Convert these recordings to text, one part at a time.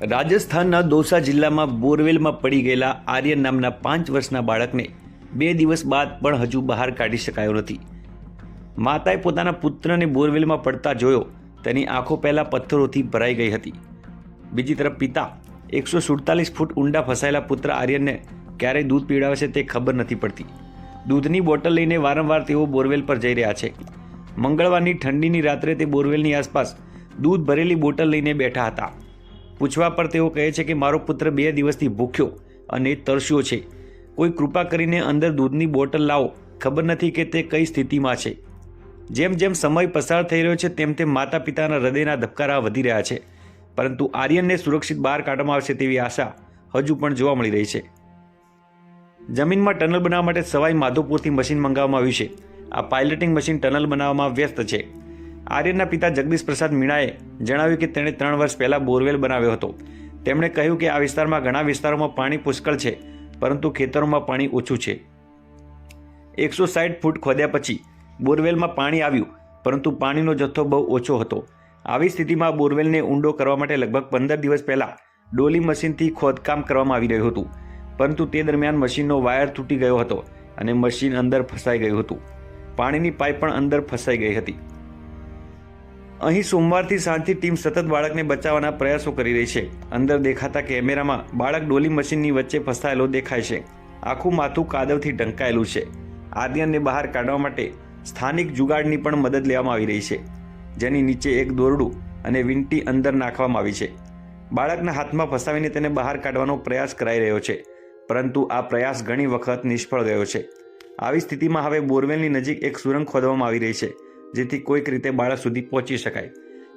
રાજસ્થાનના દોસા જિલ્લામાં બોરવેલમાં પડી ગયેલા આર્યન નામના પાંચ વર્ષના બાળકને બે દિવસ બાદ પણ હજુ બહાર કાઢી શકાયો નથી. માતાએ પોતાના પુત્રને બોરવેલમાં પડતા જોયો, તેની આંખો પહેલાં પથ્થરોથી ભરાઈ ગઈ હતી. બીજી તરફ પિતા, એકસો સુડતાલીસ ફૂટ ઊંડા ફસાયેલા પુત્ર આર્યનને ક્યારે દૂધ પીવડાવશે તે ખબર નથી પડતી. દૂધની બોટલ લઈને વારંવાર તેઓ બોરવેલ પર જઈ રહ્યા છે. મંગળવારની ઠંડીની રાત્રે તે બોરવેલની આસપાસ દૂધ ભરેલી બોટલ લઈને બેઠા હતા. પૂછવા પર તેઓ કહે છે કે મારો પુત્ર બે દિવસથી ભૂખ્યો અને તરસ્યો છે. કોઈ કૃપા કરીને અંદર દૂધની બોટલ લાવો. ખબર નથી કે તે કઈ સ્થિતિમાં છે. જેમ જેમ સમય પસાર થઈ રહ્યો છે, તેમ તેમ માતા પિતાના હૃદયના ધબકારા વધી રહ્યા છે. પરંતુ આર્યનને સુરક્ષિત બહાર કાઢવામાં આવશે તેવી આશા હજુ પણ જોવા મળી રહી છે. જમીનમાં ટનલ બનાવવા માટે સવાઈ માધોપુરથી મશીન મંગાવવામાં આવ્યું છે. આ પાયલટિંગ મશીન ટનલ બનાવવામાં વ્યસ્ત છે. આર્યનના પિતા જગદીશ પ્રસાદ મીણાએ જણાવ્યું કે તેણે ત્રણ વર્ષ પહેલાં બોરવેલ બનાવ્યો હતો. તેમણે કહ્યું કે આ વિસ્તારમાં ઘણા વિસ્તારોમાં પાણી પુષ્કળ છે, પરંતુ ખેતરોમાં પાણી ઓછું છે. એકસો સાઠ ફૂટ ખોદ્યા પછી બોરવેલમાં પાણી આવ્યું, પરંતુ પાણીનો જથ્થો બહુ ઓછો હતો. આવી સ્થિતિમાં બોરવેલને ઊંડો કરવા માટે લગભગ પંદર દિવસ પહેલાં ડોલી મશીનથી ખોદકામ કરવામાં આવી રહ્યું હતું, પરંતુ તે દરમિયાન મશીનનો વાયર તૂટી ગયો હતો અને મશીન અંદર ફસાઈ ગયું હતું. પાણીની પાઇપ પણ અંદર ફસાઈ ગઈ હતી. અહીં સોમવારથી સાંજથી ટીમ સતત બાળકને બચાવવાના પ્રયાસો કરી રહી છે. અંદર દેખાતા કેમેરામાં બાળક ડોલી મશીનની વચ્ચે ફસાયેલો દેખાય છે. આખું માથું કાદવથી ઢંકાયેલું છે. આર્યનને બહાર કાઢવા માટે સ્થાનિક જુગાડની પણ મદદ લેવામાં આવી રહી છે. જેની નીચે એક દોરડું અને વીંટી અંદર નાખવામાં આવી છે. બાળકના હાથમાં ફસાવીને તેને બહાર કાઢવાનો પ્રયાસ કરાઈ રહ્યો છે. પરંતુ આ પ્રયાસ ઘણી વખત નિષ્ફળ ગયો છે. આવી સ્થિતિમાં હવે બોરવેલની નજીક એક સુરંગ ખોદવામાં આવી રહી છે. જેથી કોઈક રીતે બાળક સુધી પહોંચી શકાય.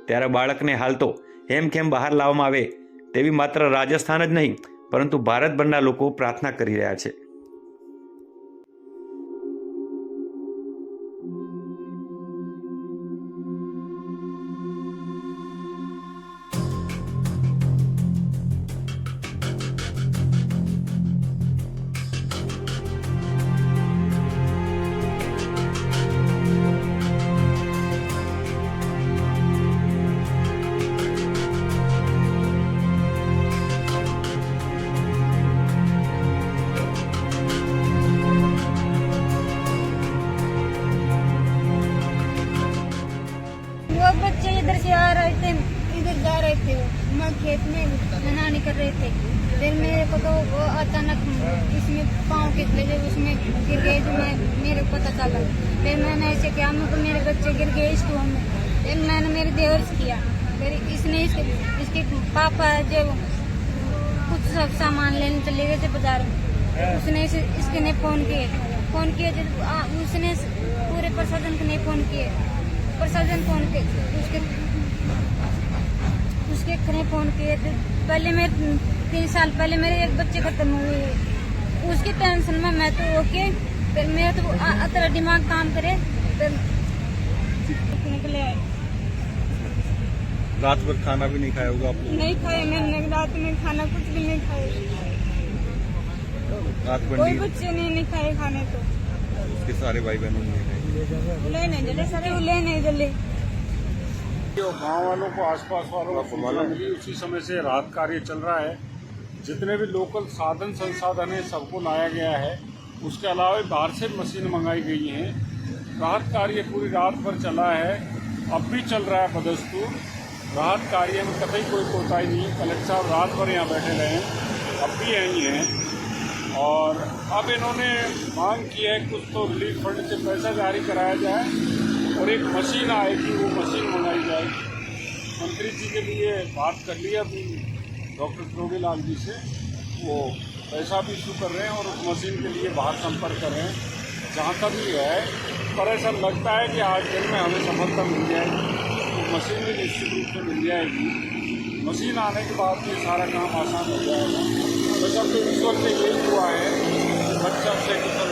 ત્યારે બાળકને હાલ તો હેમખેમ બહાર લાવવામાં આવે તેવી માત્ર રાજસ્થાન જ નહીં, પરંતુ ભારતભરના લોકો પ્રાર્થના કરી રહ્યા છે. इधर से आ रहे थे इधर जा रहे थे। मैं खेत में नहाने कर रहे थे। फिर मेरे को तो वो अचानक इसमें पाँव के तले उसमें गिर गए जो मैं मेरे को पता चला। फिर मैंने ऐसे किया मुझको मेरे बच्चे गिर गए स्टोन में। फिर मैंने मेरे देवर से किया। फिर इसने इसके इसके पापा जो कुछ सब सामान लेने चले गए थे बाज़ार में उसने इस, इसके ने फ़ोन किए। फ़ोन किए जब उसने पूरे प्रशासन के ने फ़ोन किए। प्रशासन फ़ोन के उसके उसके खने फ़ोन किए तो पहले मेरे तीन साल पहले मेरे एक बच्चे खत्म हुए उसकी टेंशन में मैं तो ओके फिर मेरा तो आ- दिमाग काम करे फिर निकले रात भर खाना भी नहीं खाया होगा आप नहीं खाए मैंने रात में खाना कुछ भी नहीं खाए रात भर कोई बच्चे ने नहीं खाए खाने तो। उसके सारे भाई बहनों ने खाई ले नहीं जले सर ले नहीं जले जो गाँव वालों को आसपास वालों को है? मिली उसी समय से राहत कार्य चल रहा है। जितने भी लोकल साधन संसाधन है सबको लाया गया है। उसके अलावा बाहर से मशीन मंगाई गई हैं। राहत कार्य पूरी रात भर चला है। अब भी चल रहा है बदस्तूर राहत कार्य में कतई कोई कोताही नहीं कलेक्टर साहब रात भर यहाँ बैठे रहे हैं। अब भी यहीं हैं। और अब इन्होंने मांग की है कुछ तो रिलीफ फंड से पैसा जारी कराया जाए और एक मशीन आएगी वो मशीन मंगाई जाएगी मंत्री जी के लिए बात कर ली अभी डॉक्टर प्रोबीलाल जी से। वो पैसा भी इशू कर रहे हैं और उस मशीन के लिए बाहर संपर्क कर रहे हैं। जहाँ तक भी है, पर ऐसा लगता है कि आज दिन में हमें सफलता मिल जाएगी। तो मशीन भी निश्चित रूप से मिल जाएगी। मशीन आने के बाद ये सारा काम आसान हो जाएगा। Eu já fiz um sorteio do AE, mas já sei que eu